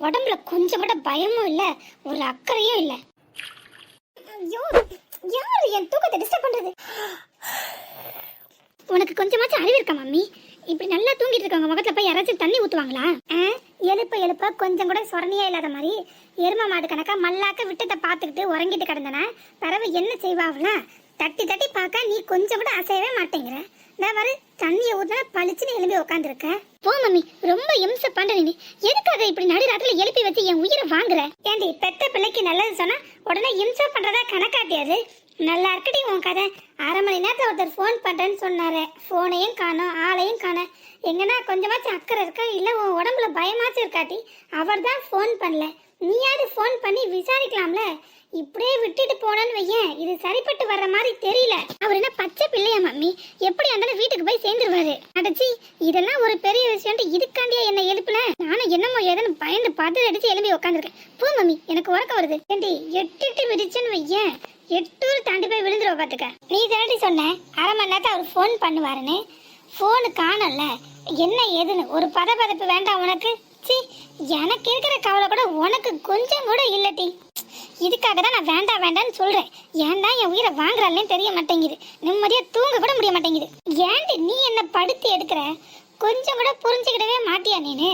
உடம்புல கொஞ்சம் கூட பயமும் இல்ல ஒரு அக்கறையும் இல்ல. ஐயோ யார் என் தூக்கத்தை டிஸ்டர்ப் பண்றது? உனக்கு கொஞ்சமாச்சும் அறிவு இருக்கா மம்மி? இப்படி நல்லா தூங்கிட்டு இருக்கவங்க முகத்துல போய் யாராச்சும் தண்ணி ஊத்துவாங்களா? ஆ? எழுப்ப எழுப்ப கொஞ்சம் கூட சொரணியா இல்லாத மாதிரி எரும மாடு கணக்கா மல்லாக்க விட்டத்தை பார்த்துக்கிட்டு உறங்கிட்டு கிடந்தன பறவை என்ன செய்வாங்களா தட்டி தட்டி பார்க்க நீ கொஞ்சம் கூட அசையவே மாட்டேங்கிற. நான் வர தண்ணியை ஊத்தினா பளிச்சுன்னு எழும்பி உட்காந்துருக்க போ மம்மி. ரொம்ப இம்ச பண்ற நீ. எதுக்காக இப்படி நடு எழுப்பி வச்சு என் உயிரை வாங்குற? ஏண்டி பெத்த பிள்ளைக்கு நல்லது சொன்னா உடனே இம்சா பண்றதா கணக்காட்டியாது நல்லா இருக்கட்டி உன் கதை. அரை மணி நேரத்தில் ஒருத்தர் ஃபோன் பண்ணுறேன்னு சொன்னாரு. ஃபோனையும் காணோம் ஆளையும் காண எங்கன்னா கொஞ்சமாச்சும் அக்கறை இருக்கா? இல்லை உன் உடம்புல பயமாச்சும் இருக்காட்டி அவர் தான் ஃபோன் பண்ணல. நீயாவது ஃபோன் பண்ணி விசாரிக்கலாம்ல? இப்படியே விட்டுட்டு போனான்னு வையேன். இது சரிப்பட்டு வர்ற மாதிரி தெரியல. அவர் என்ன பச்சை பிள்ளையா மம்மி? எப்படி இருந்தாலும் வீட்டுக்கு போய் சேர்ந்துருவாரு? அடச்சி இதெல்லாம் ஒரு பெரிய விஷயம் இதுக்காண்டியா என்ன எழுப்புன? நானும் என்னமோ ஏதோன்னு பயந்து பார்த்து அடிச்சு எழுப்பி உட்காந்துருக்கேன் போ மம்மி எனக்கு உறக்கம் வருது. ஏண்டி எட்டுட்டு விடிச்சுன்னு வையேன். எட்டூர் தாண்டி போய் விழுந்துருவ பாத்துக்க. நீ தாண்டி சொன்ன. அரை மணி நேரத்தை அவர் ஃபோன் பண்ணுவாருன்னு. ஃபோனு காணல என்ன ஏதுன்னு? ஒரு பதபதப்பு வேண்டாம் உனக்கு. சி எனக்கு இருக்கிற கவலை கூட உனக்கு கொஞ்சம் கூட இல்லட்டி இதுக்காக தான் நான் வேண்டாம் வேண்டாம்னு சொல்றேன். ஏன் தான் என் உயிரை வாங்குறாள்னே தெரிய மாட்டேங்குது. நிம்மதியா தூங்க கூட முடிய மாட்டேங்குது. ஏன்டி நீ என்ன படுத்தி எடுக்கிற? கொஞ்சம் கூட புரிஞ்சுக்கிடவே மாட்டியா நீனு?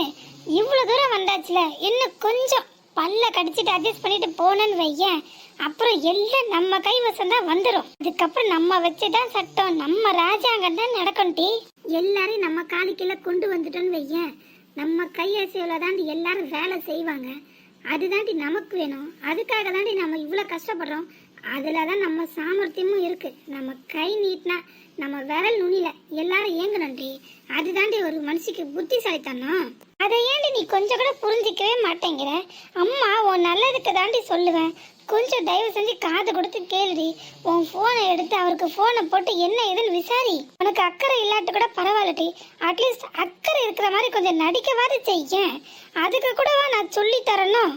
இவ்வளவு தூரம் வந்தாச்சுல இன்னும் கொஞ்சம் பல்ல கடிச்சிட்டு அட்ஜஸ்ட் பண்ணிட்டு போனேன்னு வையேன். அப்புறம் எல்லாம் நம்ம கைவசம் தான் வந்துடும் அதுக்கப்புறம் நம்ம வச்சுதான் சட்டம். நம்ம ராஜாங்கம் தான் நடக்கும் டி. எல்லாரையும் நம்ம காலிக்கீழ கொண்டு வந்துட்டோன்னு வையேன். நம்ம கையசையில தான் எல்லாரும் வேலை செய்வாங்க. அதுதாண்டி நமக்கு வேணும். அதுக்காக தாண்டி நம்ம இவ்வளோ கஷ்டப்படுறோம். அதில் தான் நம்ம சாமர்த்தியமும் இருக்குது நம்ம கை நீட்டினா நம்ம விரல் நுனியில் எல்லாரும் இயங்கணும்டி. அதுதாண்டி ஒரு மனுஷிக்கு புத்திசாலித்தனம். அதை ஏண்டி நீ கொஞ்சம் கூட புரிஞ்சிக்கவே மாட்டேங்கிற? அம்மா உன் நல்லதுக்கு தாண்டி சொல்லுவேன். கொஞ்சம் தயவு செஞ்சு காது கொடுத்து கேளுடி. உன் ஃபோனை எடுத்து அவருக்கு ஃபோனை போட்டு என்ன ஏதுன்னு விசாரி. உனக்கு அக்கறை இல்லாட்டி கூட பரவாயில்லடி. அட்லீஸ்ட் அக்கறை இருக்கிற மாதிரி கொஞ்சம் நடிக்கவாது செய்ய அதுக்கு கூடவா நான் சொல்லி தரணும்?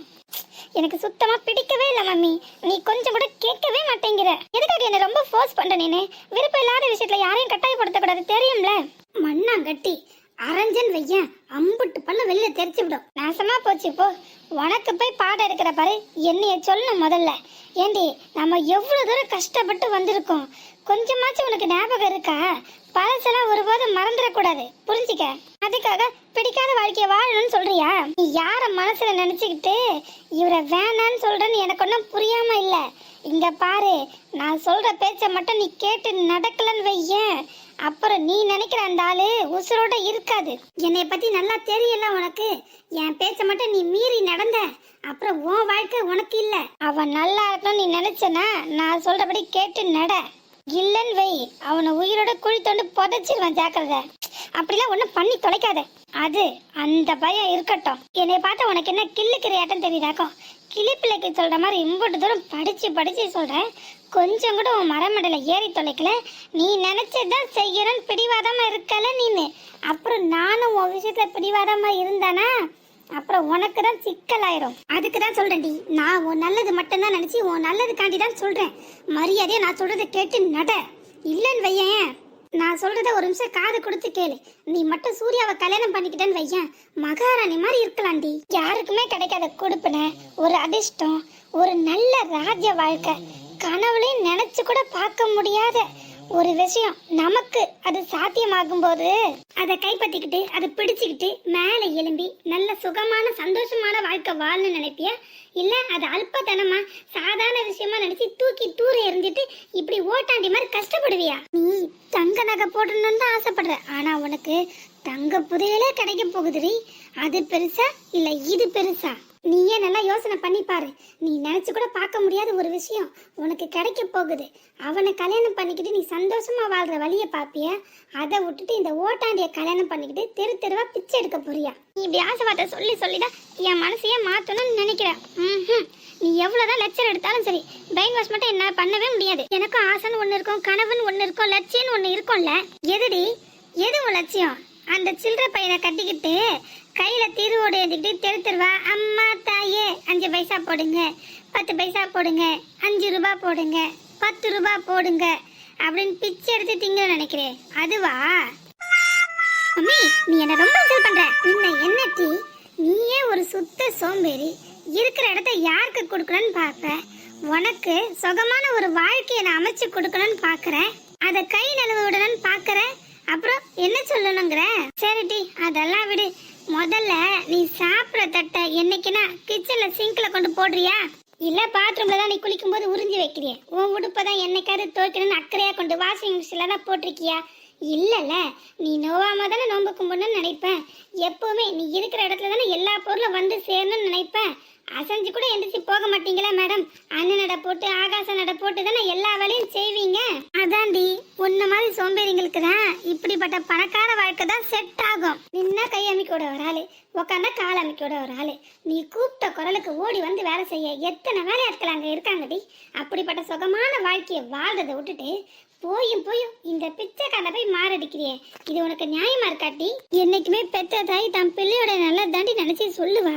எனக்கு சுத்தமா பிடிக்கவே இல்லை மம்மி. நீ கொஞ்சம் கூட கேட்கவே மாட்டேங்கிற. எதுக்காக என்ன ரொம்ப ஃபோர்ஸ் பண்ற நீனு? விருப்பம் இல்லாத விஷயத்துல யாரையும் கட்டாயப்படுத்த கூடாது தெரியும்ல? மண்ணாங்கட்டி அரைஞ்சன் வையன். அம்புட்டு பல்ல வெளில தெரிச்சு விடும். நாசமா போச்சு போ உனக்கு போய் பாடம் எடுக்கிற பாரு. என்னைய சொல்லணும் முதல்ல. ஏண்டி நம்ம எவ்வளவு தூரம் கஷ்டப்பட்டு வந்திருக்கோம். கொஞ்சமாச்சும் உனக்கு ஞாபகம் இருக்கா? பழசெல்லாம் ஒருபோதும் மறந்துடக்கூடாது. புரிஞ்சுக்க? அதுக்காக பிடிக்காத வாழ்க்கைய வாழணும்னு சொல்றியா? நீ யார மனசுல நினைச்சுக்கிட்டு இவரை வேணான்னு சொல்றேன்னு எனக்கு ஒன்றும் புரியாம இல்ல. இங்க பாரு நான் சொல்ற பேச்ச மட்டும் நீ கேட்டு நடக்கலன்னு வையேன். அப்புறம் நீ நினைக்கிற அந்த ஆளு உசுரோட இருக்காது. என்னை பத்தி நல்லா தெரியல உனக்கு. என் பேச்ச மட்டும் நீ மீறி நடந்த. அப்புறம் உன் வாழ்க்கை உனக்கு இல்ல. அவன் நல்லா இருக்கணும்னு நீ நினைச்சனா நான் சொல்றபடி கேட்டு நட. இல்லன்னு வை. அவனை உயிரோட குழி தோண்டு புதைச்சிருவான் ஜாக்கிரதை. அப்படிலாம் ஒன்றும் பண்ணி தொலைக்காத. அது அந்த பயம் இருக்கட்டும். என்னை பார்த்தா உனக்கு என்ன கிள்ளுக்கிறியாட்டம் தெரியுதாக்கும் கிளிப்பிள்ளைக்கு சொல்ற மாதிரி இம்புட்டு தூரம் படிச்சு படிச்சு சொல்றேன். கொஞ்சம் கூட உன் மரமடல ஏறி தொலைக்கல. நீ நினைச்சதான் செய்யணும்னு பிடிவாதமா இருக்கல நீனு. அப்புறம் நானும் உன் விஷயத்துல பிடிவாதமா இருந்தானா? அப்புறம் உனக்கு தான் சிக்கலாயிரும். அதுக்கு தான் சொல்றேன்டி. நான் உன் நல்லது மட்டும்தான் நினைச்சு உன் நல்லதுக்காண்டி தான் சொல்றேன். மரியாதையை நான் சொல்றதை கேட்டு நட. இல்லைன்னு வையேன். நான் சொல்றத ஒரு நிமிஷம் காது கொடுத்து கேளு. நீ மட்டும் சூர்யாவை கல்யாணம் பண்ணிக்கிட்டேன்னு வையேன். மகாராணி மாதிரி இருக்கலாம்டி. யாருக்குமே கிடைக்காத கொடுப்பின ஒரு அதிர்ஷ்டம் ஒரு நல்ல ராஜ்ய வாழ்க்கை. கனவுலையும் நினைச்சு கூட பார்க்க முடியாத ஒரு விஷயம் நமக்கு அது சாத்தியமாகும் போது அதை கைப்பற்றிக்கிட்டு அதை பிடிச்சுக்கிட்டு மேலே எழும்பி நல்ல சுகமான சந்தோஷமான வாழ்க்கை வாழணும்னு நினைப்பியா? இல்ல அது அல்பத்தனமா சாதாரண விஷயமா நினைச்சு தூக்கி தூர எறிஞ்சிட்டு இப்படி ஓட்டாண்டி மாதிரி கஷ்டப்படுவியா? நீ தங்க நகை போடணும்னு தான் ஆசைப்படுற. ஆனா உனக்கு தங்க புதையலே கிடைக்க போகுதுடி. அது பெருசா இல்ல இது பெருசா? நீயே நல்லா யோசனை பண்ணி பாரு. நீ நினைச்சு கூட பார்க்க முடியாத ஒரு விஷயம் உனக்கு கிடைக்க போகுது. அவனை கல்யாணம் பண்ணிக்கிட்டு நீ சந்தோஷமா வாழ்ற வழிய பாப்பிய? அதை விட்டுட்டு இந்த ஓட்டாண்டிய கல்யாணம் பண்ணிக்கிட்டு தெரு தெருவா பிச்சை எடுக்க போறியா? நீ இப்படி ஆசைவார்த்தை சொல்லி சொல்லிதான் என் மனசையே மாத்தணும்னு நினைக்கிறேன். ம்ஹும். நீ எவ்வளவுதான் லெக்சர் எடுத்தாலும் சரி பிரெயின் வாஷ் மட்டும் என்ன பண்ணவே முடியாது. எனக்கும் ஆசைன்னு ஒண்ணு இருக்கும் கனவுன்னு ஒண்ணு இருக்கும் லட்சியம்னு ஒண்ணு இருக்கும்ல. எதுடி? எது உன் லட்சியம்? அந்த சில்லற பையனை கட்டிக்கிட்டு கையில திருவோடு எழுதிக்கிட்டு தெரு தெருவா அம்மா தாயே அஞ்சு பைசா போடுங்க பத்து பைசா போடுங்க அஞ்சு ரூபா போடுங்க பத்து ரூபா போடுங்க அப்படின்னு பிச்சை எடுத்து திங்க நினைக்கிறேன். அதுவா? மம்மி நீ என்ன ரொம்ப இன்சல்ட் பண்ற. என்ன என்ன டீ? நீயே ஒரு சுத்த சோம்பேறி. இருக்கிற இடத்த யாருக்கு கொடுக்கணும்னு பார்ப்ப? உனக்கு சுகமான ஒரு வாழ்க்கையை நான் அமைச்சு கொடுக்கணும்னு பார்க்கறேன். அதை கை நழுவ விடணும்னு பார்க்கறேன். அப்புறம் என்ன சொல்லணுங்கிற? சரிடி அதெல்லாம் விடு. முதல்ல நீ சாப்பிட்ற தட்டை என்னைக்குன்னா கிச்சன்ல சிங்க்ல கொண்டு போடுறியா? இல்ல பாத்ரூம்ல தான் நீ குளிக்கும் போது உறிஞ்சி வைக்கிறிய? உன் உடுப்பை தான் என்னைக்காவது துவைக்கணும்னு அக்கறையா கொண்டு வாஷிங் மிஷின்ல தான் போட்டிருக்கியா? இல்லல்ல நீ நோவாம தானே நோம்பு கும்பிடணும்னு நினைப்பேன். எப்பவுமே நீ இருக்கிற இடத்துல தானே எல்லா பொருளும் வந்து சேரணும்னு நினைப்பேன். அசைஞ்சு கூட எந்திரிச்சு போக மாட்டீங்களா மேடம் அண்ணன் நட போட்டு ஆகாச நட போட்டு தானே எல்லா வேலையும் செய்வீங்க? அதான்டி. உன்ன மாதிரி சோம்பேறிங்களுக்கு தான் இப்படிப்பட்ட பணக்கார வாழ்க்கை தான் செட் ஆகும். நின்னா கை அமைக்கோட ஒரு ஆளு உக்காந்தா கால் அமைக்கோட ஒரு ஆளு. நீ கூப்பிட்ட குரலுக்கு ஓடி வந்து வேலை செய்ய எத்தனை வேலையாட்கள் அங்கே இருக்காங்கடி அப்படிப்பட்ட சுகமான வாழ்க்கையை வாழ்றதை விட்டுட்டு போயும் போயும் இந்த பிச்சைக்காரனை போய் மாரடிக்கிறியே. இது உனக்கு நியாயமா இருக்காட்டி என்னைக்குமே பெற்ற தாய் தன் பிள்ளையோட நல்ல தாண்டி நினைச்சு சொல்லுவா.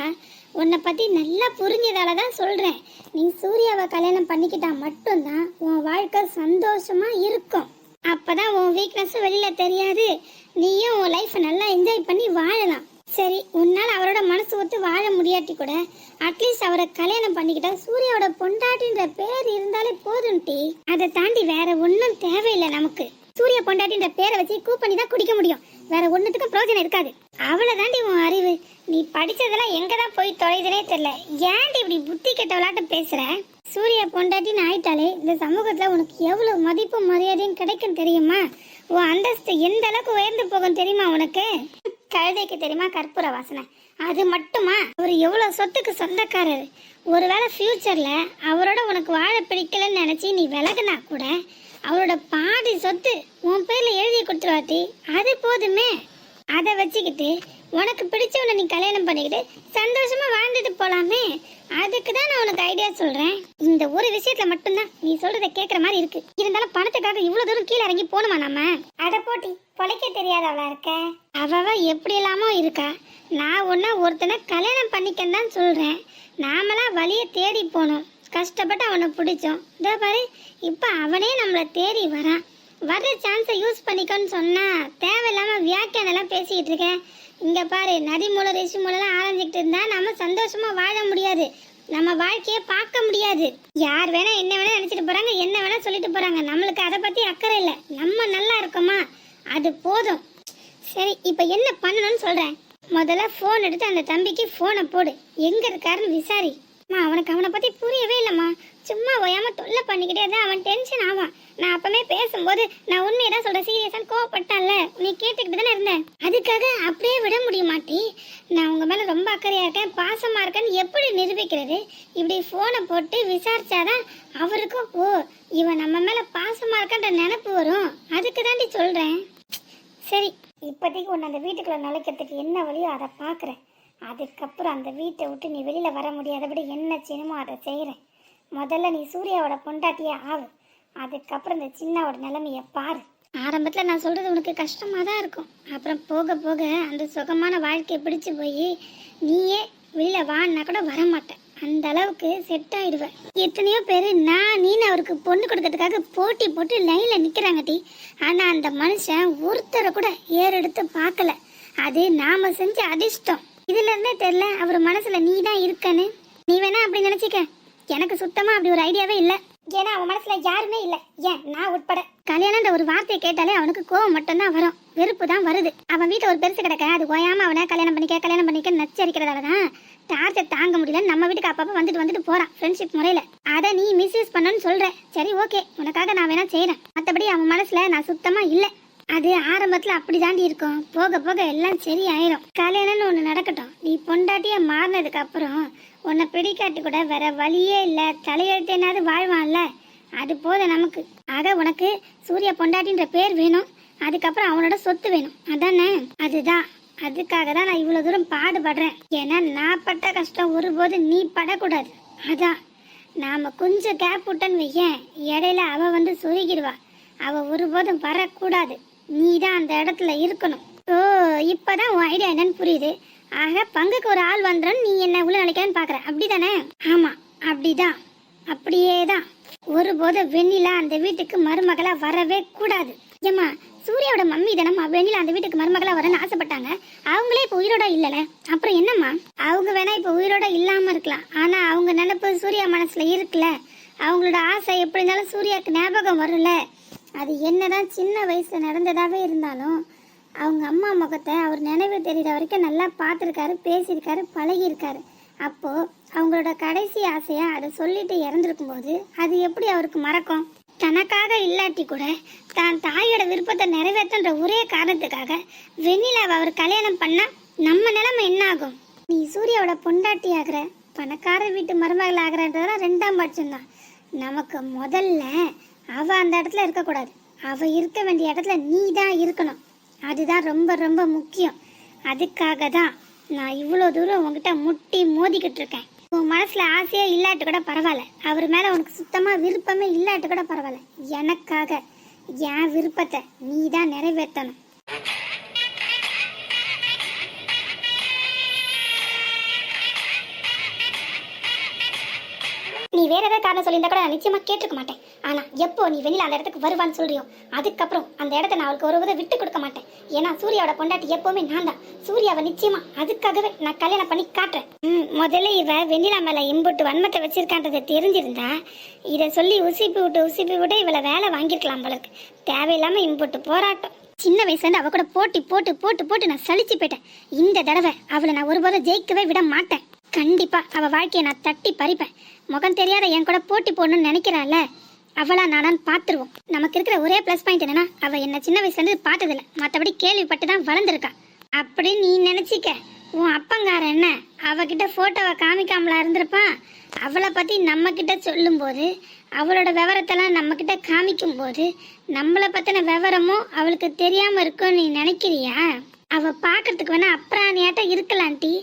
உன்னை பத்தி நல்லா புரிஞ்சதால தான் சொல்றேன். நீ சூர்யாவை கல்யாணம் பண்ணிக்கிட்டா மட்டும்தான் உன் வாழ்க்கை சந்தோஷமா இருக்கும். அப்பதான் உன் வீக்னஸ் வெளியில தெரியாது. நீயும் உன் லைஃப் நல்லா என்ஜாய் பண்ணி வாழலாம். சரி உன்னால அவரோட மனசு ஒத்து வாழ முடியாட்டி கூட அட்லீஸ்ட் அவரை கல்யாணம் பண்ணிக்கிட்டா சூர்யாவோட பொண்டாட்டின்ற பேர் இருந்தாலே போதும் டி. அதை தாண்டி வேற ஒன்றும் தேவையில்லை நமக்கு. சூரிய பொண்டாட்டின்ற பேரை வச்சு கூ பண்ணி தான் குடிக்க முடியும். வேற ஒன்றுத்துக்கும் பிரயோஜனம் இருக்காது. அவளை தாண்டி உன் அறிவு. நீ படிச்சதெல்லாம் எங்க தான் போய் தொலைதுனே தெரியல. ஏன்டி இப்படி புத்தி கெட்ட விளாட்டு பேசுற? சூரிய பொண்டாட்டின்னு ஆயிட்டாலே இந்த சமூகத்துல உனக்கு எவ்வளவு மதிப்பு மரியாதையும் கிடைக்கும் தெரியுமா? உன் அந்தஸ்து எந்த அளவுக்கு உயர்ந்து போகும் தெரியுமா உனக்கு? கழுதைக்கு தெரியுமா கற்பூர வாசனை? அது மட்டுமா? அவர் எவ்வளோ சொத்துக்கு சொந்தக்காரர். ஒருவேளை ஃப்யூச்சரில் அவரோட உனக்கு வாழ பிடிக்கலன்னு நினச்சி நீ விலகுனா கூட அவரோட பாதி சொத்து உன் பேர்ல எழுதி கொடுத்துருவாட்டி அது போதுமே. அதை வச்சுக்கிட்டு உனக்கு பிடிச்சவனை நீ கல்யாணம் பண்ணிக்கிட்டு சந்தோஷமா வாழ்ந்துட்டு போலாமே. அதுக்கு தான் நான் உனக்கு ஐடியா சொல்றேன். இந்த ஒரு விஷயத்துல மட்டும்தான் நீ சொல்றத கேக்குற மாதிரி இருக்கு. இருந்தாலும் பணத்துக்காக இவ்வளவு தூரம் கீழே இறங்கி போகணுமா நாம அட போட்டி பொழைக்க தெரியாதவளா இருக்க? அவ எப்படி இல்லாமோ இருக்கா? நான் ஒன்னா ஒருத்தனை கல்யாணம் பண்ணிக்கன்னு தான் சொல்றேன். நாமெல்லாம் வழியை தேடி போனோம். கஷ்டப்பட்டு அவனை பிடிச்சோம். இதோ பாரு இப்போ அவனே நம்மளை தேடி வரான். வர்ற சான்ஸை யூஸ் பண்ணிக்கோன்னு சொன்னால் தேவையில்லாமல் வியாக்கியானெல்லாம் பேசிக்கிட்டு இருக்கேன். இங்கே பாரு நதி மூலம் ரிஷி மூலம்லாம் ஆரம்பிச்சுக்கிட்டு இருந்தால் நம்ம சந்தோஷமாக வாழ முடியாது. நம்ம வாழ்க்கையை பார்க்க முடியாது. யார் வேணா என்ன வேணா நினைச்சிட்டு போகிறாங்க என்ன வேணா சொல்லிட்டு போகிறாங்க நம்மளுக்கு அதை பற்றி அக்கறை இல்லை. நம்ம நல்லா இருக்கோமா? அது போதும். சரி இப்போ என்ன பண்ணணும்னு சொல்கிறேன் முதல்ல ஃபோன் எடுத்து அந்த தம்பிக்கு ஃபோனை போடு. எங்கே இருக்காருன்னு விசாரி. அம்மா அவனுக்கு அவனை பத்தி புரியவே இல்லைம்மா. சும்மா ஓயாம தொல்லை பண்ணிக்கிட்டே தான் அவன் டென்ஷன் ஆவான். நான் அப்பவே பேசும்போது நான் உண்மையை தான் சொல்றேன். சீரியஸாக கோவப்பட்டான்ல. நீ கேட்டுக்கிட்டு தானே இருந்தேன் அதுக்காக அப்படியே விட முடிய மாட்டி நான் உங்க மேல ரொம்ப அக்கறையா இருக்கேன் பாசமா இருக்கேன்னு எப்படி நிரூபிக்கிறது? இப்படி ஃபோனை போட்டு விசாரிச்சாதான் அவருக்கும் ஓ இவன் நம்ம மேல பாசமா இருக்கன்ற நினப்பு வரும். அதுக்கு தாண்டி சொல்றேன். சரி இப்போதைக்கு உன்னை அந்த வீட்டுக்குள்ள நுழைக்கிறதுக்கு என்ன வழியோ அதை பார்க்குறேன். அதுக்கப்புறம் அந்த வீட்டை விட்டு நீ வெளியில் வர முடியாதபடி என்ன செய்யணுமோ அதை செய்கிறேன் முதல்ல நீ சூர்யாவோட பொண்டாட்டியே ஆகு அதுக்கப்புறம் இந்த சின்னாவோட நிலைமையை பாரு. ஆரம்பத்தில் நான் சொல்கிறது உனக்கு கஷ்டமாக தான் இருக்கும். அப்புறம் போக போக அந்த சுகமான வாழ்க்கையை பிடிச்சி போய் நீயே வெளியில் வான்னா கூட வர மாட்டேன் அந்த அளவுக்கு செட் ஆயிடுவேன் எத்தனையோ பேர் நான் நீனு அவருக்கு பொண்ணு கொடுக்கறதுக்காக போட்டி போட்டு லைனில் நிற்கிறாங்க டி. ஆனால் அந்த மனுஷன் ஒருத்தரை கூட ஏறெடுத்து பார்க்கல. அது நாம செஞ்ச அதிர்ஷ்டம். இதுல இருந்தே தெரியல? அவர் மனசுல நீ தான் இருக்கன்னு. நீ வேணா அப்படி நினைச்சிக்க. எனக்கு சுத்தமா அப்படி ஒரு ஐடியாவே இல்ல. ஏன்னா அவன் மனசுல யாருமே இல்ல. ஏன்? நான் உட்பட. கல்யாணம்ன்ற ஒரு வார்த்தையை கேட்டாலே அவனுக்கு கோவம் மட்டும்தான் வரும். வெறுப்பு தான் வருது. அவன் வீட்டுல ஒரு பெருசு கிடக்க. அது ஓயாம அவனை கல்யாணம் பண்ணிக்க கல்யாணம் பண்ணிக்க நச்சரிக்கிறதால தான் டார்ச்சர் தாங்க முடியல. நம்ம வீட்டுக்கு அப்பப்ப வந்துட்டு வந்துட்டு போறான் ஃப்ரெண்ட்ஷிப் முறையில. அதை நீ மிஸ்யூஸ் பண்ணணும்னு சொல்ற. சரி ஓகே உனக்காக நான் வேணா செய்யறேன் மத்தபடி அவன் மனசுல நான் சுத்தமா இல்ல. அது ஆரம்பத்துல அப்படி தாண்டி இருக்கும். போக போக எல்லாம் சரி ஆயிரும் கல்யாணம்னு ஒண்ணு நடக்கட்டும். நீ பொண்டாட்டிய மாறினதுக்கு அப்புறம் உன்னை பிடிக்காட்டி கூட வேற வழியே இல்ல. தலையெழுத்தேனாவது வாழ்வான்ல? அது போதும் நமக்கு. ஆக உனக்கு சூரிய பொண்டாட்டின்ற பேர் வேணும். அதுக்கப்புறம் அவனோட சொத்து வேணும். அதானே? அதுதான். அதுக்காக தான் நான் இவ்வளவு தூரம் பாடுபடுறேன். ஏன்னா நான் பட்ட கஷ்டம் ஒருபோது நீ படக்கூடாது. அதான். நாம கொஞ்சம் கேப் விட்டன்னு வையேன். இடையில அவ வந்து சுருகிடுவா. அவ ஒருபோதும் வரக்கூடாது. நீ தான் அந்த இடத்துல இருக்கணும். ஓ இப்பதான் உன் ஐடியா என்னன்னு புரியுது. ஆக பங்குக்கு ஒரு ஆள் வந்துடும் நீ என்ன உள்ள நினைக்கிறேன்னு அப்படி அப்படிதானே? ஆமா அப்படிதான். அப்படியே தான் ஒருபோதும் வெண்ணிலா அந்த வீட்டுக்கு மருமகளா வரவே கூடாது. ஏம்மா சூர்யாவோட மம்மி தானம்மா வெண்ணில அந்த வீட்டுக்கு மருமகளா வரணும்னு ஆசைப்பட்டாங்க. அவங்களே இப்போ உயிரோட இல்லல. அப்புறம் என்னம்மா? அவங்க வேணா இப்போ உயிரோட இல்லாம இருக்கலாம். ஆனா அவங்க நினைப்பு சூர்யா மனசுல இருக்குல்ல. அவங்களோட ஆசை எப்படி இருந்தாலும் சூர்யாவுக்கு ஞாபகம் வரும்ல. அது என்னதான் சின்ன வயசுல நடந்ததாவே இருந்தாலும் அவங்க அம்மா முகத்தை அவர் நினைவு தெரிகிற வரைக்கும் நல்லா பார்த்துருக்காரு பேசியிருக்காரு பழகியிருக்காரு. அப்போ அவங்களோட கடைசி ஆசையா அதை சொல்லிட்டு இறந்துருக்கும் போது அது எப்படி அவருக்கு மறக்கும்? தனக்காக இல்லாட்டி கூட தான் தாயோட விருப்பத்தை நிறைவேற்றுன்ற ஒரே காரணத்துக்காக வெண்ணிலாவை அவர் கல்யாணம் பண்ணா நம்ம நிலைமை என்ன ஆகும்? நீ சூர்யாவோட பொண்டாட்டி ஆகிற பணக்கார வீட்டு மருமகள் ஆகிறன்றதெல்லாம் ரெண்டாம் பட்சம்தான். நமக்கு முதல்ல அவள் அந்த இடத்துல இருக்கக்கூடாது. அவள் இருக்க வேண்டிய இடத்துல நீ தான் இருக்கணும். அதுதான் ரொம்ப ரொம்ப முக்கியம். அதுக்காக தான் நான் இவ்வளோ தூரம் உங்ககிட்ட முட்டி மோதிக்கிட்டு இருக்கேன். உன் மனசில் ஆசையே இல்லாட்டு கூட பரவாயில்ல. அவர் மேலே உனக்கு சுத்தமாக விருப்பமே இல்லாட்டு கூட பரவாயில்ல. எனக்காக என் விருப்பத்தை நீ தான் நிறைவேற்றணும். நீ வேற ஏதாவது காரணம் சொல்லியிருந்தா கூட நான் நிச்சயமா கேட்டிருக்க மாட்டேன். ஆனா எப்போ நீ வெளியில அந்த இடத்துக்கு வருவான்னு சொல்றியோ அதுக்கப்புறம் அந்த இடத்த நான் அவளுக்கு ஒரு வித விட்டு கொடுக்க மாட்டேன். ஏன்னா சூர்யாவோட பொண்டாட்டி எப்பவுமே நான் தான். சூர்யாவை நிச்சயமா அதுக்காகவே நான் கல்யாணம் பண்ணி காட்டுறேன். ம், முதல்ல இவ வெண்ணிலா மேல இம்புட்டு வன்மத்தை வச்சிருக்கான்றது தெரிஞ்சிருந்தா இதை சொல்லி உசிப்பி விட்டு உசிப்பி விட்டு இவளை வேலை வாங்கியிருக்கலாம் அவளுக்கு தேவையில்லாம இம்புட்டு போராட்டம். சின்ன வயசுலேருந்து அவ கூட போட்டி போட்டு போட்டு போட்டு நான் சலிச்சு போயிட்டேன். இந்த தடவை அவளை நான் ஒருபோதும் ஜெயிக்கவே விட மாட்டேன். கண்டிப்பா. அவ வாழ்க்கையை நான் தட்டி பறிப்பேன். முகம் தெரியாத என் கூட போட்டி போடணும்னு நினைக்கிறாள்ல? அவளா நானான்னு பார்த்துருவோம். நமக்கு இருக்கிற ஒரே ப்ளஸ் பாயிண்ட் என்னன்னா அவ என்ன சின்ன வயசுல இருந்து பார்த்ததில்ல. மற்றபடி கேள்விப்பட்டு தான் வளர்ந்துருக்கா. அப்படி நீ நினைச்சிக்க. உன் அப்பங்கார என்ன? அவகிட்ட போட்டோவை காமிக்காமலா இருந்திருப்பான் அவளை பத்தி நம்ம கிட்ட சொல்லும்போது அவளோட விவரத்தெல்லாம் நம்ம கிட்ட காமிக்கும் போது நம்மளை பத்தின விவரமும் அவளுக்கு தெரியாம இருக்கும்னு நீ நினைக்கிறியா? அவ பார்க்கறதுக்கு வேணா அப்ராணியாட்டம் இருக்கலான்ட்டி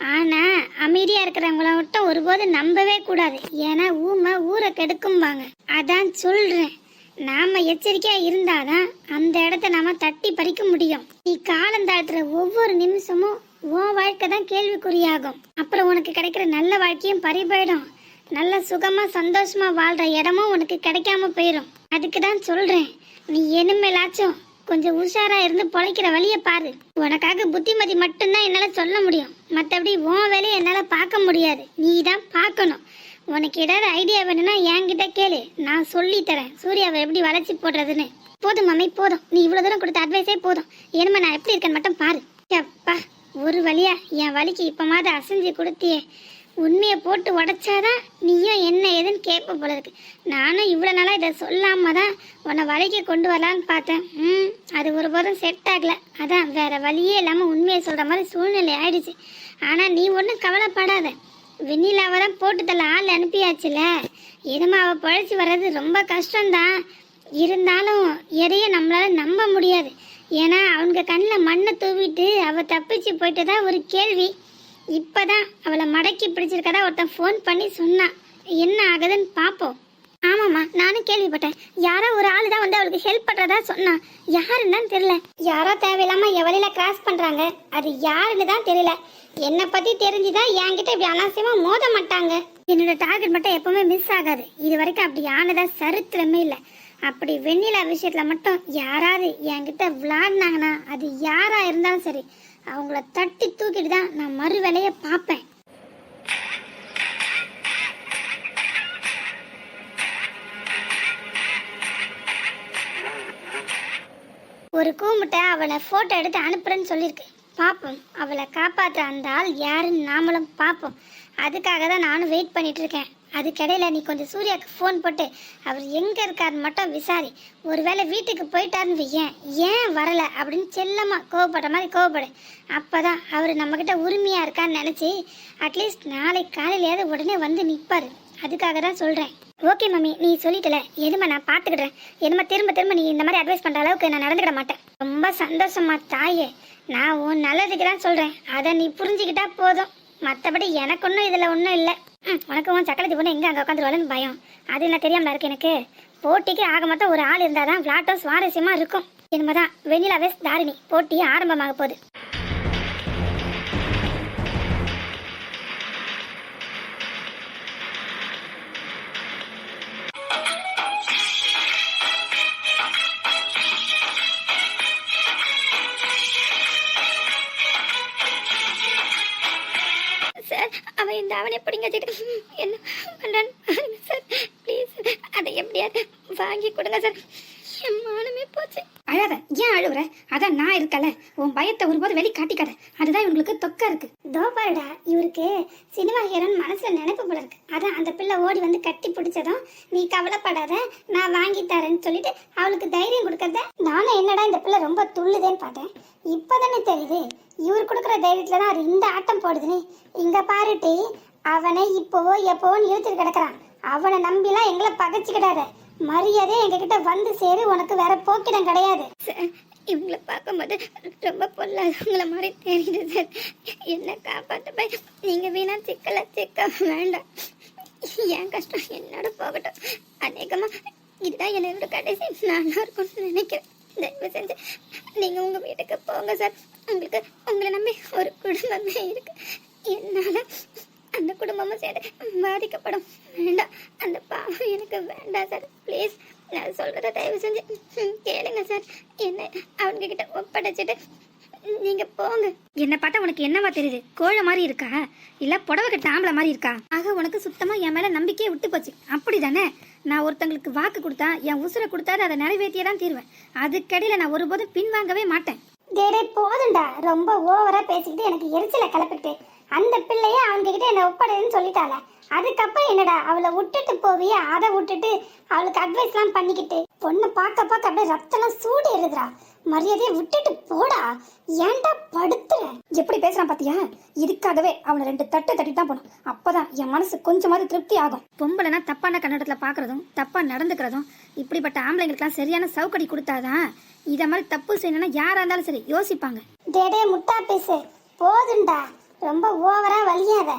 ஆனா அமைதியா இருக்கிறவங்கள மட்டும் ஒருபோது நம்பவே கூடாது. ஏன்னா ஊமை ஊரை கெடுக்கும்பாங்க. அதான் சொல்றேன். நாம எச்சரிக்கையா இருந்தாதான் அந்த இடத்த நாம தட்டி பறிக்க முடியும். நீ காலம் தாழ்த்துற ஒவ்வொரு நிமிஷமும் உன் வாழ்க்கை தான் கேள்விக்குறியாகும். அப்புறம் உனக்கு கிடைக்கிற நல்ல வாழ்க்கையும் பறிபோயிடும் நல்ல சுகமா சந்தோஷமா வாழ்ற இடமும் உனக்கு கிடைக்காம போயிடும் அதுக்கு தான் சொல்றேன். நீ இனிமேலாச்சும் கொஞ்சம் உஷாரா இருந்து பொழைக்கிற வழியை பாரு. உனக்காக புத்திமதி மட்டும்தான் என்னால சொல்ல முடியும். மற்றபடி உன் வேலையை என்னால பார்க்க முடியாது. நீ தான் பார்க்கணும். உனக்கு ஏதாவது ஐடியா வேணும்னா என்கிட்ட கேளு. நான் சொல்லி தரேன். சூர்யாவை எப்படி வளைச்சி போடுறதுன்னு. போதும் மம்மி போதும். நீ இவ்வளவு தூரம் கொடுத்த அட்வைஸே போதும். ஏன்னா நான் எப்படி இருக்கேன்னு மட்டும் பாரு. அப்பா ஒரு வழியா என் வலிக்கு இப்போமாவது அசைஞ்சு கொடுத்தியே. உண்மையை போட்டு உடைச்சாதான் நீயும் என்ன ஏதுன்னு கேட்ப போல இருக்கு. நானும் இவ்வளோ நாளாக இதை சொல்லாம தான் உன்னை வலைக்கு கொண்டு வரலான்னு பார்த்தேன். ம் அது ஒருபோதும் செட் ஆகல. அதான் வேற வழியே இல்லாமல் உண்மையை சொல்கிற மாதிரி சூழ்நிலை ஆயிடுச்சு. ஆனால் நீ ஒன்றும் கவலைப்படாத. வெண்ணிலாவை தான் போட்டு தள்ள ஆள் அனுப்பியாச்சுல. இனிமே அவள் பழச்சி வர்றது ரொம்ப கஷ்டம்தான். இருந்தாலும் எதையும் நம்மளால நம்ப முடியாது. ஏன்னா அவங்க கண்ணில் மண்ணை தூவிட்டு அவள் தப்பிச்சு தான் ஒரு கேள்வி. இப்பதான் அவளை மடக்கி பிடிச்சிருக்கதா ஒருத்தன் ஃபோன் பண்ணி சொன்னான் என்ன ஆகுதுன்னு பார்ப்போம் ஆமாம்மா நானும் கேள்விப்பட்டேன். யாரோ ஒரு ஆள் தான் வந்து அவளுக்கு ஹெல்ப் பண்ணுறதா சொன்னான் யாருன்னு தெரியல. யாரோ தேவையில்லாம என் வழியில கிராஸ் பண்ணுறாங்க அது யாருன்னு தான் தெரியல. என்னை பற்றி தெரிஞ்சுதான் என்கிட்ட இப்படி அனாவசியமாக மோத மாட்டாங்க? என்னோட டார்கெட் மட்டும் எப்பவுமே மிஸ் ஆகாது. இது வரைக்கும் அப்படி ஆனதா சரித்திரமே இல்லை. அப்படி வெண்ணிலா விஷயத்தில் மட்டும் யாராவது என்கிட்ட விளாடினாங்கன்னா அது யாராக இருந்தாலும் சரி அவங்கள தட்டி தூக்கிட்டு தான் நான் மறு வேலையை பார்ப்பேன். ஒரு கூமுட்டை அவளை ஃபோட்டோ எடுத்து அனுப்புறேன்னு சொல்லியிருக்கு பார்ப்போம் அவளை காப்பாற்ற அந்த ஆள் யாருன்னு நாமளும் பார்ப்போம் அதுக்காக தான் நானும் வெயிட் பண்ணிட்டு இருக்கேன். அதுக்கிடையில நீ கொஞ்சம் சூர்யாவுக்கு ஃபோன் போட்டு அவர் எங்கே இருக்காருன்னு மட்டும் விசாரி. ஒருவேளை வீட்டுக்கு போயிட்டாருன்னு ஏன் ஏன் வரல அப்படின்னு செல்லமாக கோவப்படுற மாதிரி கோவப்படு. அப்போ தான் அவர் நம்மக்கிட்ட உரிமையாக இருக்கான்னு நினச்சி அட்லீஸ்ட் நாளைக்கு காலையிலேயாவது உடனே வந்து நிற்பார் அதுக்காக தான் சொல்கிறேன் ஓகே மம்மி நீ சொல்லிட்டல. எதுமா நான் பார்த்துக்கிடுறேன் எதுமா திரும்ப திரும்ப நீ இந்த மாதிரி அட்வைஸ் பண்ணுற அளவுக்கு நான் நடந்துக்கிட மாட்டேன். ரொம்ப சந்தோஷமா தாயே நான் உன் நல்லதுக்கு தான் சொல்கிறேன் அதை நீ புரிஞ்சுக்கிட்டா போதும். மற்றபடி எனக்கு ஒன்றும் இதில் ஒன்றும் இல்லை. உனக்கு உன் சக்கரத்தி பொண்ணு எங்கே? அங்கே உட்காந்துருவாளுன்னு பயம். அது என்ன தெரியாமல் இருக்கு எனக்கு? போட்டிக்கு ஆக மொத்தம் ஒரு ஆள் இருந்தால் தான் விளாட்டம் சுவாரஸ்யமாக இருக்கும். என்னதான் வெண்ணிலா வெஸ் தாரிணி போட்டி ஆரம்பமாக போகுது. எப்படிங்க என்ன பாருங்க சார் ப்ளீஸ் அதை எப்படியாவது வாங்கி கொடுங்க சார். என் மானமே போச்சு. அழாத ஏன் அழுவுற? அதான் நான் இருக்கல. உன் பயத்தை ஒருபோது வெளி காட்டிக்காத அதுதான் இவங்களுக்கு தொக்க இருக்கு. தோபாருடா இவருக்கு சினிமா ஹீரோன்னு மனசுல நினைப்பு போல இருக்கு. அதான் அந்த பிள்ளை ஓடி வந்து கட்டி பிடிச்சதும் நீ கவலைப்படாத நான் வாங்கி தரேன்னு சொல்லிட்டு அவளுக்கு தைரியம் கொடுக்கறத நானும் என்னடா இந்த பிள்ளை ரொம்ப துள்ளுதேன்னு பார்த்தேன். இப்பதானே தெரியுது இவர் கொடுக்குற தைரியத்துல தான் அவர் இந்த ஆட்டம் போடுதுன்னு. இங்க பாருட்டி அவனை இப்போவோ எப்போவோன்னு இழுத்துட்டு கிடக்குறான். அவனை நம்பிலாம் எங்களை பகைச்சிக்கிடாத மரியாதை எங்ககிட்ட வந்து சேரு உனக்கு வேற போக்கிடம் கிடையாது. இவங்களை பார்க்கும்போது ரொம்ப பொல்லாதவங்கள மாதிரி தெரியுது சார். என்ன காப்பாற்ற போய் நீங்கள் வீணா சிக்கல சிக்க வேண்டாம். என் கஷ்டம் என்னோட போகட்டும். அநேகமாக இதுதான் என்னோட கடைசி நானாக இருக்கும்னு நினைக்கிறேன். தயவு செஞ்சு நீங்கள் உங்கள் வீட்டுக்கு போங்க சார். உங்களுக்கு உங்களை நம்பி ஒரு குடும்பமே இருக்கு. என்னால் அந்த குடும்பமும் சேர்ந்து பாதிக்கப்படும் வேண்டாம். அந்த பாவம் எனக்கு வேண்டாம் சார் ப்ளீஸ் நான் சொல்கிறத தயவு செஞ்சு கேளுங்க சார் என்ன அவங்க கிட்ட ஒப்படைச்சிட்டு நீங்க போங்க. என்ன பார்த்தா உனக்கு என்னவா தெரியுது? கோழை மாதிரி இருக்கா? இல்ல புடவை கட்ட ஆம்பளை மாதிரி இருக்கா? ஆக உனக்கு சுத்தமா என் மேல நம்பிக்கையே விட்டு போச்சு. அப்படிதானே? நான் ஒருத்தங்களுக்கு வாக்கு கொடுத்தா என் உசுரை கொடுத்தாது அதை நிறைவேற்றியே தான் தீருவேன். அதுக்கடையில நான் ஒருபோதும் பின்வாங்கவே மாட்டேன். டேடே போதும்டா. ரொம்ப ஓவரா பேசிக்கிட்டு எனக்கு எரிச்சல கிளப்பிட்டு அந்த பிள்ளைய அவங்க கிட்ட என்ன ஒப்படைன்னு சொல்லிட்டால அதுக்கப்புறம் என்னடா அவளை விட்டுட்டு போவியே? அதை விட்டுட்டு அவளுக்கு அட்வைஸ்லாம் பண்ணிக்கிட்டு பொண்ணை பார்க்க பார்க்க அப்படியே ரத்தம்லாம் சூடு எழுதுறா மரியாதையை விட்டுட்டு போடா. ஏன்டா படுத்துற? எப்படி பேசுறான் பாத்தியா? இதுக்காகவே அவனை ரெண்டு தட்டு தட்டி தான் போனோம் அப்பதான் என் மனசு கொஞ்சமாவது திருப்தி ஆகும். பொம்பளைனா தப்பான கன்னடத்துல பாக்குறதும் தப்பா நடந்துக்கிறதும் இப்படிப்பட்ட ஆம்பளைங்களுக்குலாம் சரியான சவுக்கடி கொடுத்தாதான் இத மாதிரி தப்பு செய்யணும்னா யாரா இருந்தாலும் சரி யோசிப்பாங்க. டேடே முட்டா பேசு. போதுண்டா ரொம்ப ஓவரா வலியாத.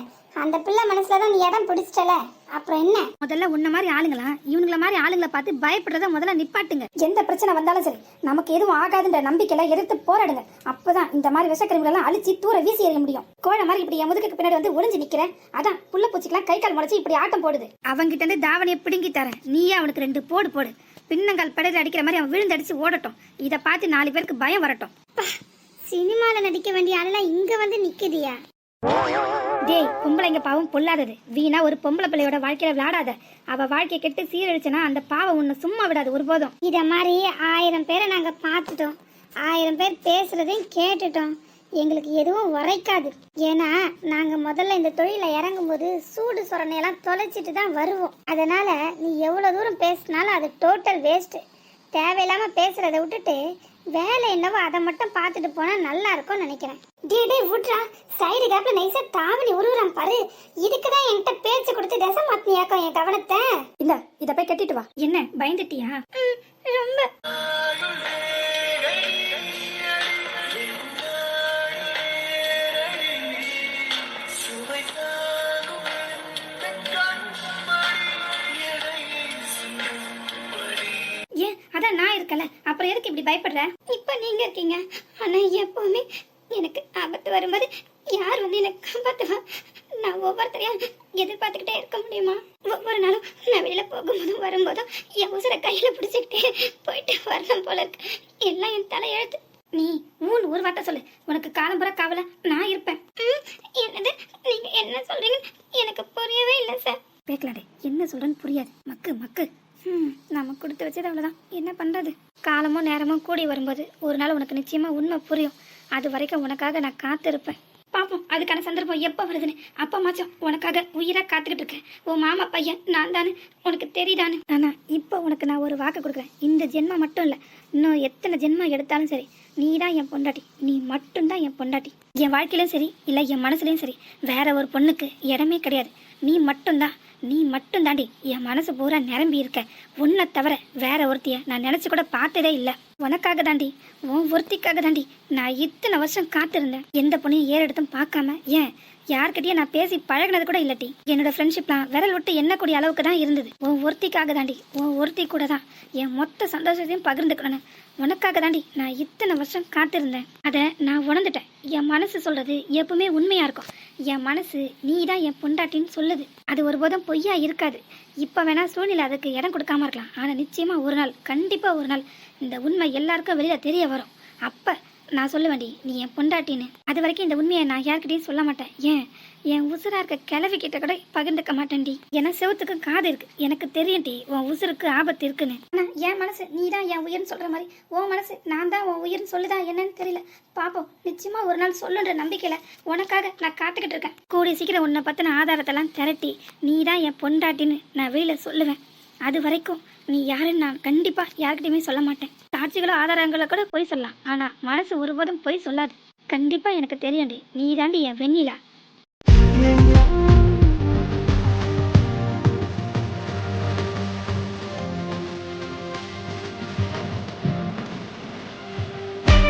அந்த பிள்ளை மனசுல தான் நீ இடம் பிடிச்சிட்டல. அப்புறம் என்ன? முதல்ல உன்ன மாதிரி ஆளுங்களா? இவங்கள மாதிரி ஆளுங்களை பார்த்து பயப்படுறத முதல்ல நிப்பாட்டுங்க. எந்த பிரச்சனை வந்தாலும் சரி நமக்கு எதுவும் ஆகாதுன்ற நம்பிக்கையில எதிர்த்து போராடுங்க. அப்பதான் இந்த மாதிரி விஷக்கருவிகள் எல்லாம் அழிச்சு தூர வீசி எறிய முடியும். கோழை மாதிரி இப்படி என் முதுகுக்கு பின்னாடி வந்து ஒளிஞ்சு நிக்கிறேன் அதான் புள்ள பூச்சிக்கெல்லாம் கை கால் முளைச்சு இப்படி ஆட்டம் போடுது. அவங்கிட்ட இருந்து தாவணியை பிடுங்கி தரேன். நீயே அவனுக்கு ரெண்டு போடு போடு. பின்னங்கால் படையில அடிக்கிற மாதிரி அவன் விழுந்தடிச்சு ஓடட்டும். இதை பார்த்து நாலு பேருக்கு பயம் வரட்டும். சினிமால நடிக்க வேண்டிய ஆளெல்லாம் இங்க வந்து நிக்குதியா? டேய் பொம்பளைங்க பாவம் பொல்லாதது. வீணா ஒரு பொம்பளை பிள்ளையோட வாழ்க்கையில விளையாடாத. அவ வாழ்க்கையை கெட்டு சீரழிச்சனா அந்த பாவம் உன்னை சும்மா விடாது ஒருபோதும். இத மாதிரி ஆயிரம் பேரை நாங்க பார்த்துட்டோம். ஆயிரம் பேர் பேசுறதையும் கேட்டுட்டோம். எங்களுக்கு எதுவும் உரைக்காது. ஏன்னா நாங்க முதல்ல இந்த தொழில இறங்கும்போது சூடு சொரணையெல்லாம் தொலைச்சிட்டு தான் வருவோம். அதனால நீ எவ்வளவு தூரம் பேசினாலும் அது டோட்டல் வேஸ்ட் தேவையில்லாம பேசுறத விட்டுட்டு வேலை என்னவோ அதை மட்டும் பார்த்துட்டு போனா நல்லா இருக்கும்னு நினைக்கிறேன். டே டே விட்றா. சைடு கேப்ல நைஸா தாவணி உருவுறான் பாரு. இதுக்கு தான் என்கிட்ட பேச்சு கொடுத்து தசை மாத்தினியாக்கும் என் கவனத்தை. இல்ல இத போய் கட்டிட்டு வா. என்ன பயந்துட்டியா? ரொம்ப. அதான் நான் இருக்கல அப்புறம் எதுக்கு இப்படி பயப்படுற? இப்ப நீங்க இருக்கீங்க. ஆனா எப்பவுமே எனக்கு ஆபத்து வரும்போது யார் வந்து எனக்கு காப்பாத்துவா? நான் ஒவ்வொருத்தரையா எதிர்பார்த்துக்கிட்டே இருக்க முடியுமா? ஒவ்வொரு நாளும் நான் வெளியில போகும்போதும் வரும்போதும் என் உசுரை கையில பிடிச்சிக்கிட்டே போயிட்டு வரணும் போல இருக்கு. எல்லாம் என் தலையெழுத்து நீ ஊன் ஊர் வாட்ட சொல்லு. உனக்கு காலம்புற காவல நான் இருப்பேன். ம், என்னது? நீங்க என்ன சொல்றீங்க எனக்கு புரியவே இல்லை சார். பேக்கலாடே என்ன சொல்றேன்னு புரியாது. மக்கு மக்கு. ம், நம்ம கொடுத்து வச்சது அவ்வளோதான் என்ன பண்ணுறது காலமும் நேரமும் கூடி வரும்போது ஒரு நாள் உனக்கு நிச்சயமாக உண்மை புரியும். அது வரைக்கும் உனக்காக நான் காத்திருப்பேன். பார்ப்போம் அதுக்கான சந்தர்ப்பம் எப்போ வருதுன்னு. அப்பா மாச்சம் உனக்காக உயிராக காத்துக்கிட்டு இருக்கேன். உன் மாமா பையன் நான் தானே. உனக்கு தெரியுதானு? ஆனால் இப்போ உனக்கு நான் ஒரு வாக்கு கொடுக்குறேன். இந்த ஜென்மம் மட்டும் இல்லை இன்னும் எத்தனை ஜென்மம் எடுத்தாலும் சரி நீ தான் என் பொண்டாட்டி. நீ மட்டும்தான் என் பொண்டாட்டி. என் வாழ்க்கையிலும் சரி இல்லை என் மனசுலையும் சரி வேற ஒரு பொண்ணுக்கு இடமே கிடையாது. நீ மட்டும்தான். நீ மட்டும் தாண்டி என் மனசு பூரா நிரம்பி இருக்க. உன்னை தவிர வேற ஒருத்திய நான் நினைச்சு கூட பார்த்ததே இல்ல. உனக்காக தாண்டி உன் ஒருத்திக்காக தாண்டி நான் இத்தனை வருஷம் காத்திருந்தேன். எந்த பொண்ணையும் ஏறெடுத்தும் பார்க்காம ஏன்? யார்கிட்டயும் நான் பேசி பழகினது கூட இல்லட்டி என்னோட ஃப்ரெண்ட்ஷிப்லாம் விரல் விட்டு எண்ணக்கூடிய அளவுக்கு தான் இருந்தது. உன் ஒருத்திக்காக தாண்டி உன் ஒருத்தி கூட தான் என் மொத்த சந்தோஷத்தையும் பகிர்ந்துக்கணும் உனக்காக தாண்டி நான் இத்தனை வருஷம் காத்திருந்தேன். அதை நான் உணர்ந்துட்டேன். என் மனசு சொல்றது எப்பவுமே உண்மையா இருக்கும். என் மனசு நீ தான் என் பொண்டாட்டின்னு சொல்லுது. அது ஒருபோதும் பொய்யா இருக்காது. இப்போ வேணா சூழ்நிலை அதுக்கு இடம் கொடுக்காம இருக்கலாம். ஆனால் நிச்சயமா ஒரு நாள் கண்டிப்பா ஒரு நாள் இந்த உண்மை எல்லாருக்கும் வெளியில தெரிய வரும். அப்ப நான் சொல்லுவேன்டி நீ என் பொண்டாட்டின்னு. அது வரைக்கும் இந்த உண்மையை நான் யார்கிட்டையும் சொல்ல மாட்டேன். ஏன்? என் உசுரா இருக்க கிளவி கிட்ட கூட பகிர்ந்துக்க மாட்டேன்டி. ஏன்னா செவத்துக்கு காது இருக்கு. எனக்கு தெரியும்டி உன் உசுருக்கு ஆபத்து இருக்குன்னு. ஆனா என் மனசு நீ தான் என் உயிர்னு சொல்ற மாதிரி. உன் மனசு நான் தான் உன் உயிர்னு சொல்லுதா என்னன்னு தெரியல. பாப்போம் நிச்சயமா ஒரு நாள் சொல்லுன்ற நம்பிக்கையில உனக்காக நான் காத்துக்கிட்டு இருக்கேன். கூடிய சீக்கிரம் உன்னை பத்தின ஆதாரத்தெல்லாம் திரட்டி நீ தான் என் பொண்டாட்டின்னு நான் வெளியில சொல்லுவேன். அது வரைக்கும் நீ யாருன்னு நான் கண்டிப்பா யார்கிட்டயுமே சொல்ல மாட்டேன். சாட்சிகளோ ஆதாரங்களோ கூட பொய் சொல்லலாம். ஆனா மனசு ஒருபோதும் பொய் சொல்லாது. கண்டிப்பா எனக்கு தெரியும்டி நீ தாண்டி என் வெண்ணிலா.